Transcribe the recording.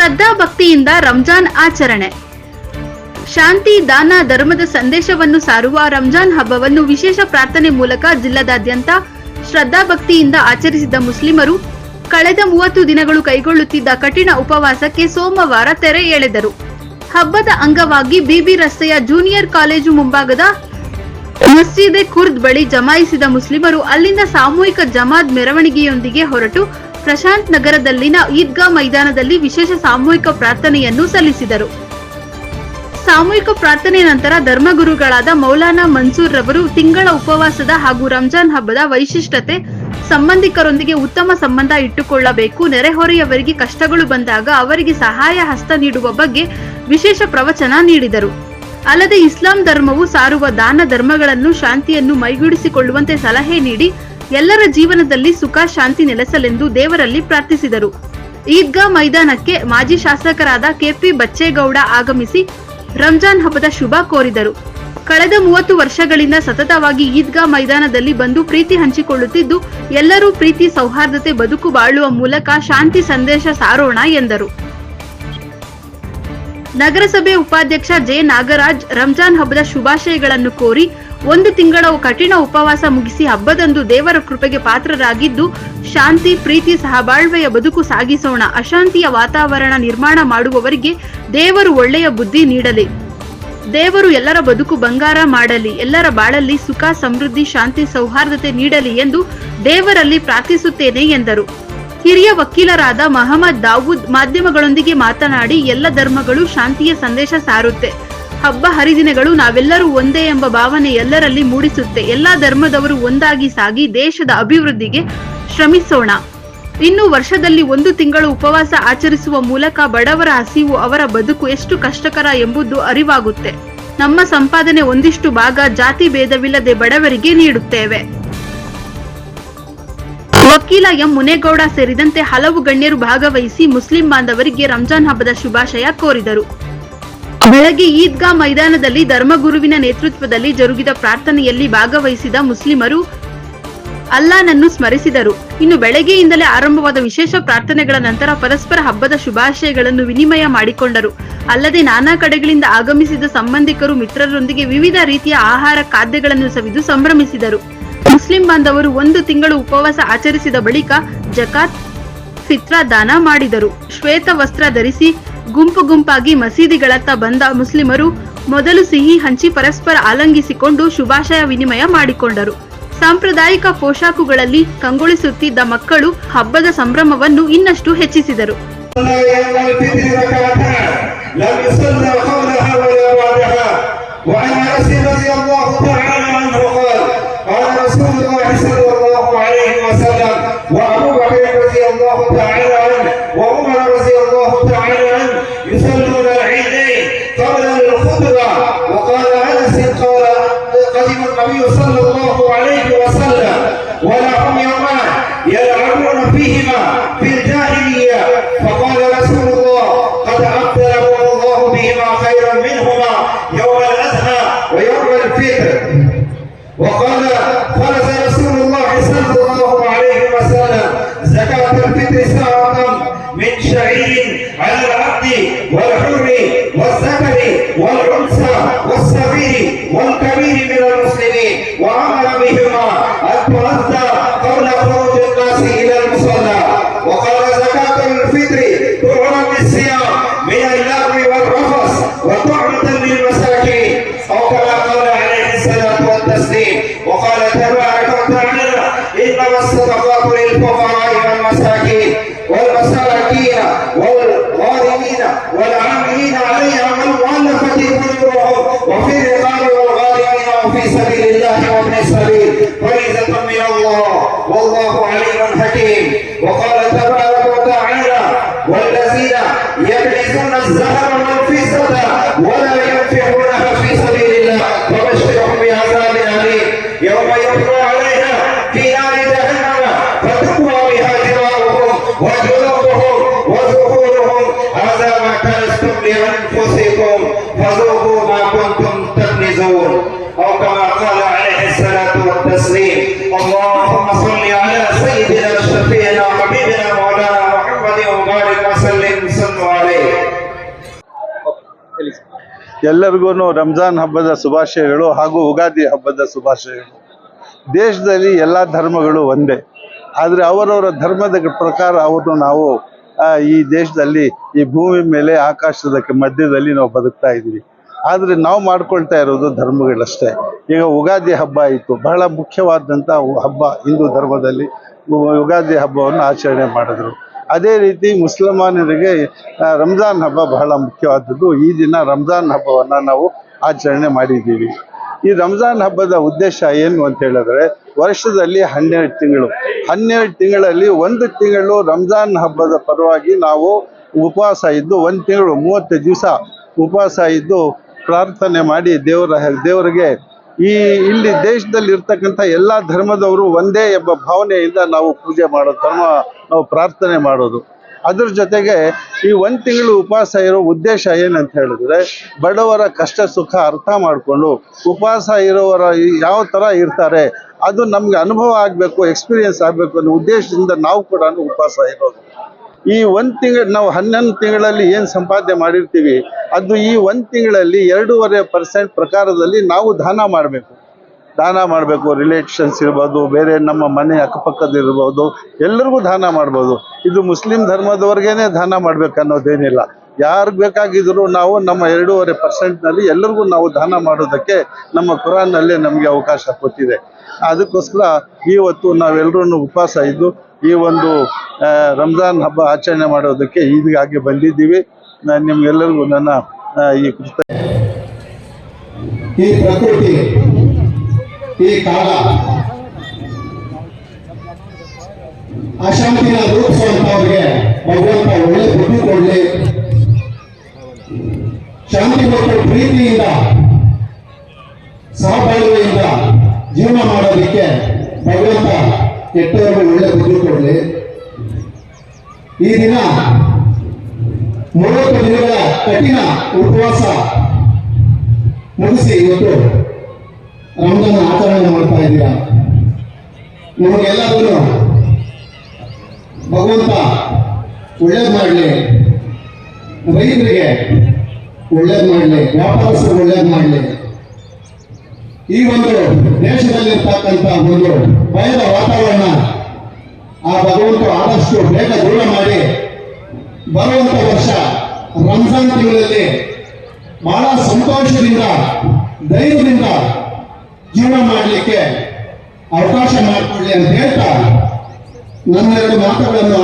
ಶ್ರದ್ಧಾ ಭಕ್ತಿಯಿಂದ ರಂಜಾನ್ ಆಚರಣೆ. ಶಾಂತಿ, ದಾನ, ಧರ್ಮದ ಸಂದೇಶವನ್ನು ಸಾರುವ ರಂಜಾನ್ ಹಬ್ಬವನ್ನು ವಿಶೇಷ ಪ್ರಾರ್ಥನೆ ಮೂಲಕ ಜಿಲ್ಲಾದಾದ್ಯಂತ ಶ್ರದ್ಧಾ ಭಕ್ತಿಯಿಂದ ಆಚರಿಸಿದ ಮುಸ್ಲಿಮರು ಕಳೆದ ಮೂವತ್ತು ದಿನಗಳು ಕೈಗೊಳ್ಳುತ್ತಿದ್ದ ಕಠಿಣ ಉಪವಾಸಕ್ಕೆ ಸೋಮವಾರ ತೆರೆ ಎಳೆದರು. ಹಬ್ಬದ ಅಂಗವಾಗಿ ಬಿಬಿ ರಸ್ತೆಯ ಜೂನಿಯರ್ ಕಾಲೇಜು ಮುಂಭಾಗದ ಮಸೀದೆ ಖುರ್ದ್ ಬಳಿ ಜಮಾಯಿಸಿದ ಮುಸ್ಲಿಮರು ಅಲ್ಲಿಂದ ಸಾಮೂಹಿಕ ಜಮಾದ್ ಮೆರವಣಿಗೆಯೊಂದಿಗೆ ಹೊರಟು ಪ್ರಶಾಂತ್ ನಗರದಲ್ಲಿನ ಈದ್ಗಾ ಮೈದಾನದಲ್ಲಿ ವಿಶೇಷ ಸಾಮೂಹಿಕ ಪ್ರಾರ್ಥನೆಯನ್ನು ಸಲ್ಲಿಸಿದರು. ಸಾಮೂಹಿಕ ಪ್ರಾರ್ಥನೆ ನಂತರ ಧರ್ಮಗುರುಗಳಾದ ಮೌಲಾನಾ ಮನ್ಸೂರ್ ರವರು ತಿಂಗಳ ಉಪವಾಸದ ಹಾಗೂ ರಂಜಾನ್ ಹಬ್ಬದ ವೈಶಿಷ್ಟ್ಯತೆ, ಸಂಬಂಧಿಕರೊಂದಿಗೆ ಉತ್ತಮ ಸಂಬಂಧ ಇಟ್ಟುಕೊಳ್ಳಬೇಕು, ನೆರೆಹೊರೆಯವರಿಗೆ ಕಷ್ಟಗಳು ಬಂದಾಗ ಅವರಿಗೆ ಸಹಾಯ ಹಸ್ತ ನೀಡುವ ಬಗ್ಗೆ ವಿಶೇಷ ಪ್ರವಚನ ನೀಡಿದರು. ಅಲ್ಲದೆ ಇಸ್ಲಾಂ ಧರ್ಮವು ಸಾರುವ ದಾನ ಧರ್ಮಗಳನ್ನು ಶಾಂತಿಯನ್ನು ಮೈಗೂಡಿಸಿಕೊಳ್ಳುವಂತೆ ಸಲಹೆ ನೀಡಿ ಎಲ್ಲರ ಜೀವನದಲ್ಲಿ ಸುಖ, ಶಾಂತಿ ನೆಲೆಸಲೆಂದು ದೇವರಲ್ಲಿ ಪ್ರಾರ್ಥಿಸಿದರು. ಈದ್ಗಾ ಮೈದಾನಕ್ಕೆ ಮಾಜಿ ಶಾಸಕರಾದ ಕೆಪಿ ಬಚ್ಚೇಗೌಡ ಆಗಮಿಸಿ ರಂಜಾನ್ ಹಬ್ಬದ ಶುಭ ಕೋರಿದರು. ಕಳೆದ ಮೂವತ್ತು ವರ್ಷಗಳಿಂದ ಸತತವಾಗಿ ಈದ್ಗಾ ಮೈದಾನದಲ್ಲಿ ಬಂದು ಪ್ರೀತಿ ಹಂಚಿಕೊಳ್ಳುತ್ತಿದ್ದು, ಎಲ್ಲರೂ ಪ್ರೀತಿ, ಸೌಹಾರ್ದತೆ, ಬದುಕು ಬಾಳುವ ಮೂಲಕ ಶಾಂತಿ ಸಂದೇಶ ಸಾರೋಣ ಎಂದರು. ನಗರಸಭೆ ಉಪಾಧ್ಯಕ್ಷ ಜೆ ನಾಗರಾಜ್ ರಂಜಾನ್ ಹಬ್ಬದ ಶುಭಾಶಯಗಳನ್ನು ಕೋರಿ ಒಂದು ತಿಂಗಳ ಕಠಿಣ ಉಪವಾಸ ಮುಗಿಸಿ ಹಬ್ಬದಂದು ದೇವರ ಕೃಪೆಗೆ ಪಾತ್ರರಾಗಿದ್ದು, ಶಾಂತಿ, ಪ್ರೀತಿ ಸಹಬಾಳ್ವೆಯ ಬದುಕು ಸಾಗಿಸೋಣ. ಅಶಾಂತಿಯ ವಾತಾವರಣ ನಿರ್ಮಾಣ ಮಾಡುವವರಿಗೆ ದೇವರು ಒಳ್ಳೆಯ ಬುದ್ಧಿ ನೀಡಲಿ. ದೇವರು ಎಲ್ಲರ ಬದುಕು ಬಂಗಾರ ಮಾಡಲಿ, ಎಲ್ಲರ ಬಾಳಲ್ಲಿ ಸುಖ, ಸಮೃದ್ಧಿ, ಶಾಂತಿ, ಸೌಹಾರ್ದತೆ ನೀಡಲಿ ಎಂದು ದೇವರಲ್ಲಿ ಪ್ರಾರ್ಥಿಸುತ್ತೇನೆ ಎಂದರು. ಹಿರಿಯ ವಕೀಲರಾದ ಮಹಮ್ಮದ್ ದಾವೂದ್ ಮಾಧ್ಯಮಗಳೊಂದಿಗೆ ಮಾತನಾಡಿ, ಎಲ್ಲ ಧರ್ಮಗಳು ಶಾಂತಿಯ ಸಂದೇಶ ಸಾರುತ್ತೆ. ಹಬ್ಬ ಹರಿದಿನಗಳು ನಾವೆಲ್ಲರೂ ಒಂದೇ ಎಂಬ ಭಾವನೆ ಎಲ್ಲರಲ್ಲಿ ಮೂಡಿಸುತ್ತೆ. ಎಲ್ಲಾ ಧರ್ಮದವರು ಒಂದಾಗಿ ಸಾಗಿ ದೇಶದ ಅಭಿವೃದ್ಧಿಗೆ ಶ್ರಮಿಸೋಣ. ಇನ್ನು ವರ್ಷದಲ್ಲಿ ಒಂದು ತಿಂಗಳು ಉಪವಾಸ ಆಚರಿಸುವ ಮೂಲಕ ಬಡವರ ಹಸಿವು ಅವರ ಬದುಕು ಎಷ್ಟು ಕಷ್ಟಕರ ಎಂಬುದು ಅರಿವಾಗುತ್ತೆ. ನಮ್ಮ ಸಂಪಾದನೆ ಒಂದಿಷ್ಟು ಭಾಗ ಜಾತಿ ಭೇದವಿಲ್ಲದೆ ಬಡವರಿಗೆ ನೀಡುತ್ತೇವೆ. ವಕೀಲ ಎಂ. ಮುನೇಗೌಡ ಸೇರಿದಂತೆ ಹಲವು ಗಣ್ಯರು ಭಾಗವಹಿಸಿ ಮುಸ್ಲಿಂ ಬಾಂಧವರಿಗೆ ರಂಜಾನ್ ಹಬ್ಬದ ಶುಭಾಶಯ ಕೋರಿದರು. ಬೆಳಗ್ಗೆ ಈದ್ಗಾ ಮೈದಾನದಲ್ಲಿ ಧರ್ಮಗುರುವಿನ ನೇತೃತ್ವದಲ್ಲಿ ಜರುಗಿದ ಪ್ರಾರ್ಥನೆಯಲ್ಲಿ ಭಾಗವಹಿಸಿದ ಮುಸ್ಲಿಮರು ಅಲ್ಲಾನನ್ನು ಸ್ಮರಿಸಿದರು. ಇನ್ನು ಬೆಳಗ್ಗೆಯಿಂದಲೇ ಆರಂಭವಾದ ವಿಶೇಷ ಪ್ರಾರ್ಥನೆಗಳ ನಂತರ ಪರಸ್ಪರ ಹಬ್ಬದ ಶುಭಾಶಯಗಳನ್ನು ವಿನಿಮಯ ಮಾಡಿಕೊಂಡರು. ಅಲ್ಲದೆ ನಾನಾ ಕಡೆಗಳಿಂದ ಆಗಮಿಸಿದ ಸಂಬಂಧಿಕರು ಮಿತ್ರರೊಂದಿಗೆ ವಿವಿಧ ರೀತಿಯ ಆಹಾರ ಖಾದ್ಯಗಳನ್ನು ಸವಿದು ಸಂಭ್ರಮಿಸಿದರು. ಮುಸ್ಲಿಂ ಬಾಂಧವರು ಒಂದು ತಿಂಗಳು ಉಪವಾಸ ಆಚರಿಸಿದ ಬಳಿಕ ಜಕಾತ್, ಫಿತ್ರಾ ದಾನ ಮಾಡಿದರು. ಶ್ವೇತ ವಸ್ತ್ರ ಧರಿಸಿ ಗುಂಪು ಗುಂಪಾಗಿ ಮಸೀದಿಗಳತ್ತ ಬಂದ ಮುಸ್ಲಿಮರು ಮೊದಲು ಸಿಹಿ ಹಂಚಿ ಪರಸ್ಪರ ಆಲಂಗಿಸಿಕೊಂಡು ಶುಭಾಶಯ ವಿನಿಮಯ ಮಾಡಿಕೊಂಡರು ಸಾಂಪ್ರದಾಯಿಕ ಪೋಷಾಕುಗಳಲ್ಲಿ ಕಂಗೊಳಿಸುತ್ತಿದ್ದ ಮಕ್ಕಳು ಹಬ್ಬದ ಸಂಭ್ರಮವನ್ನು ಇನ್ನಷ್ಟು ಹೆಚ್ಚಿಸಿದರು صلى يوم الفطر ركعتان لم يصلى قبلها ولا بعدها وعن انس رضي الله تعالى عنه قال قال رسول الله صلى الله عليه وسلم وابو بكر رضي الله تعالى عنه وعمر رضي الله تعالى النبي صلى الله عليه وسلم. ولهم يومان يلعبون فيهما في الجاهلية. فقال رسول الله قد ابدلكم الله بهما خيرا منهما يوم الاضحى ويوم الفطر. وقال فرز رسول الله صلى الله عليه وسلم زكاة الفطر ساعة من شعير على العبد والحر والذكر والأنثى والصغير والكبير. من اللغو والرفث وطعمة للمساكين. أو كما قال عليه الصلاة والتسليم. وقال تبارك وتعالى إنما الصدقات للفقراء والمساكين والمساكين والغارمين والعاملين عليها والمؤلفة قلوبهم وفي الرقاب والغارمين وفي سبيل الله وابن السبيل. فريضة من الله. والله عليم حكيم. وقال تبارك وتعالى والذين يكنزون الذهب والفضة ولا ينفقونها في سبيل الله فبشرهم بعذاب أليم يوم يحمى عليها في نار جهنم فتقوى بها جباههم وجنوبهم وظهورهم هذا ما كنزتم لأنفسكم فذوقوا ಎಲ್ಲರಿಗೂ ರಂಜಾನ್ ಹಬ್ಬದ ಶುಭಾಶಯಗಳು ಹಾಗೂ ಉಗಾದಿ ಹಬ್ಬದ ಶುಭಾಶಯಗಳು. ದೇಶದಲ್ಲಿ ಎಲ್ಲ ಧರ್ಮಗಳು ಒಂದೇ. ಆದರೆ ಅವರವರ ಧರ್ಮದ ಪ್ರಕಾರ ಅವರು ನಾವು ಈ ದೇಶದಲ್ಲಿ, ಈ ಭೂಮಿ ಮೇಲೆ ಆಕಾಶದ ಮಧ್ಯದಲ್ಲಿ ನಾವು ಬದುಕ್ತಾ ಇದ್ದೀವಿ. ಆದರೆ ನಾವು ಮಾಡ್ಕೊಳ್ತಾ ಇರೋದು ಧರ್ಮಗಳಷ್ಟೇ. ಈಗ ಉಗಾದಿ ಹಬ್ಬ ಆಯಿತು. ಬಹಳ ಮುಖ್ಯವಾದಂಥ ಹಬ್ಬ ಹಿಂದೂ ಧರ್ಮದಲ್ಲಿ. ಯುಗಾದಿ ಹಬ್ಬವನ್ನು ಆಚರಣೆ ಮಾಡಿದ್ರು. ಅದೇ ರೀತಿ ಮುಸಲ್ಮಾನರಿಗೆ ರಂಜಾನ್ ಹಬ್ಬ ಬಹಳ ಮುಖ್ಯವಾದದ್ದು. ಈ ದಿನ ರಂಜಾನ್ ಹಬ್ಬವನ್ನು ನಾವು ಆಚರಣೆ ಮಾಡಿದ್ದೀವಿ. ಈ ರಂಜಾನ್ ಹಬ್ಬದ ಉದ್ದೇಶ ಏನು ಅಂತ ಹೇಳಿದ್ರೆ, ವರ್ಷದಲ್ಲಿ ಹನ್ನೆರಡು ತಿಂಗಳು. ಹನ್ನೆರಡು ತಿಂಗಳಲ್ಲಿ ಒಂದು ತಿಂಗಳು ರಂಜಾನ್ ಹಬ್ಬದ ಪರವಾಗಿ ನಾವು ಉಪವಾಸ ಇದ್ದು, ಒಂದು ತಿಂಗಳು ಮೂವತ್ತು ದಿವಸ ಉಪವಾಸ ಇದ್ದು ಪ್ರಾರ್ಥನೆ ಮಾಡಿ ದೇವರ, ದೇವರಿಗೆ ಈ ಇಲ್ಲಿ ದೇಶದಲ್ಲಿ ಇರ್ತಕ್ಕಂಥ ಎಲ್ಲ ಧರ್ಮದವರು ಒಂದೇ ಎಂಬ ಭಾವನೆಯಿಂದ ನಾವು ಪೂಜೆ ಮಾಡೋದು, ಧರ್ಮ ನಾವು ಪ್ರಾರ್ಥನೆ ಮಾಡೋದು. ಅದ್ರ ಜೊತೆಗೆ ಈ ಒಂದು ತಿಂಗಳು ಉಪವಾಸ ಇರೋ ಉದ್ದೇಶ ಏನಂತ ಹೇಳಿದ್ರೆ ಬಡವರ ಕಷ್ಟ ಸುಖ ಅರ್ಥ ಮಾಡಿಕೊಂಡು ಉಪವಾಸ ಇರೋವರ ಯಾವ ಥರ ಇರ್ತಾರೆ, ಅದು ನಮ್ಗೆ ಅನುಭವ ಆಗಬೇಕು, ಎಕ್ಸ್ಪೀರಿಯನ್ಸ್ ಆಗಬೇಕು ಅನ್ನೋ ಉದ್ದೇಶದಿಂದ ನಾವು ಕೂಡ ಉಪವಾಸ ಇರೋದು. ಈ ಒಂದು ತಿಂಗಳು, ನಾವು ಹನ್ನೊಂದು ತಿಂಗಳಲ್ಲಿ ಏನು ಸಂಪಾದನೆ ಮಾಡಿರ್ತೀವಿ, ಅದು ಈ ಒಂದು ತಿಂಗಳಲ್ಲಿ ಎರಡೂವರೆ ಪರ್ಸೆಂಟ್ ಪ್ರಕಾರದಲ್ಲಿ ನಾವು ದಾನ ಮಾಡಬೇಕು. ದಾನ ಮಾಡಬೇಕು ರಿಲೇಷನ್ಸ್ ಇರ್ಬೋದು, ಬೇರೆ ನಮ್ಮ ಮನೆ ಅಕ್ಕಪಕ್ಕದಿರ್ಬೋದು ಎಲ್ಲರಿಗೂ ದಾನ ಮಾಡ್ಬೋದು. ಇದು ಮುಸ್ಲಿಂ ಧರ್ಮದವ್ರಿಗೇನೆ ದಾನ ಮಾಡ್ಬೇಕು ಅನ್ನೋದೇನಿಲ್ಲ. ಯಾರಿಗೆ ಬೇಕಾಗಿದ್ರು ನಾವು ನಮ್ಮ ಎರಡೂವರೆ ಪರ್ಸೆಂಟ್ನಲ್ಲಿ ಎಲ್ಲರಿಗೂ ನಾವು ದಾನ ಮಾಡೋದಕ್ಕೆ ನಮ್ಮ ಕುರಾನ್ನಲ್ಲೇ ನಮಗೆ ಅವಕಾಶ ಕೊಟ್ಟಿದೆ. ಅದಕ್ಕೋಸ್ಕರ ಇವತ್ತು ನಾವೆಲ್ಲರೂ ಉಪವಾಸ ಇದ್ದು ಈ ಒಂದು ರಂಜಾನ್ ಹಬ್ಬ ಆಚರಣೆ ಮಾಡೋದಕ್ಕೆ ಈಗಾಗಿ ಬಂದಿದ್ದೀವಿ. ನಾನು ನಿಮ್ಗೆಲ್ಲರಿಗೂ ನನ್ನ ಈ ಕೃತ ಈ ಪ್ರಕೃತಿ, ಈ ಕಾಲ ಅಶಾಂತಿನ ರೂಪಿಸುವಂತವ್ರಿಗೆ ಭಗವಂತ ಒಳ್ಳೆ ಬುದ್ಧಿ ಕೊಡಲಿ. ಶಾಂತಿ ಮತ್ತು ಪ್ರೀತಿಯಿಂದ, ಸಹಬಾಳ್ವೆಯಿಂದ ಜೀವನ ಮಾಡೋದಕ್ಕೆ ಭಗವಂತ ಕೆಟ್ಟವರಿಗೆ ಒಳ್ಳೆ ಬುದ್ಧಿ ಕೊಡಲಿ ಈ ದಿನ ಮೂವತ್ತು ದಿನಗಳ ಕಠಿಣ ಉಪವಾಸ ಮುಗಿಸಿ ಇವತ್ತು ರಂಜಾನ್ ಆಚರಣೆ ಮಾಡ್ತಾ ಇದ್ದೀರಾ? ನಿಮಗೆಲ್ಲರಿಗೂ ಭಗವಂತ ಒಳ್ಳೇದು ಮಾಡಲಿ. ರೈತರಿಗೆ ಒಳ್ಳೇದು ಮಾಡಲಿ. ವ್ಯಾಪಾರಸ್ಥರು ಒಳ್ಳೇದು ಮಾಡಲಿ. ಈ ಒಂದು ದೇಶದಲ್ಲಿರ್ತಕ್ಕಂಥ ಒಂದು ಭಯದ ವಾತಾವರಣ ಆ ಭಗವಂತ ಆದಷ್ಟು ಬೇಗ ದೂರ ಮಾಡಿ ಬರುವಂತ ವರ್ಷ ರಂಜಾನ್ ತಿಂಗಳಲ್ಲಿ ಬಹಳ ಸಂತೋಷದಿಂದ, ಧೈರ್ಯದಿಂದ ಜೀವನ ಮಾಡಲಿಕ್ಕೆ ಅವಕಾಶ ಮಾಡಿಕೊಳ್ಳಿ ಅಂತ ಹೇಳ್ತಾ ನನ್ನೆರಡು ಮಾತುಗಳನ್ನು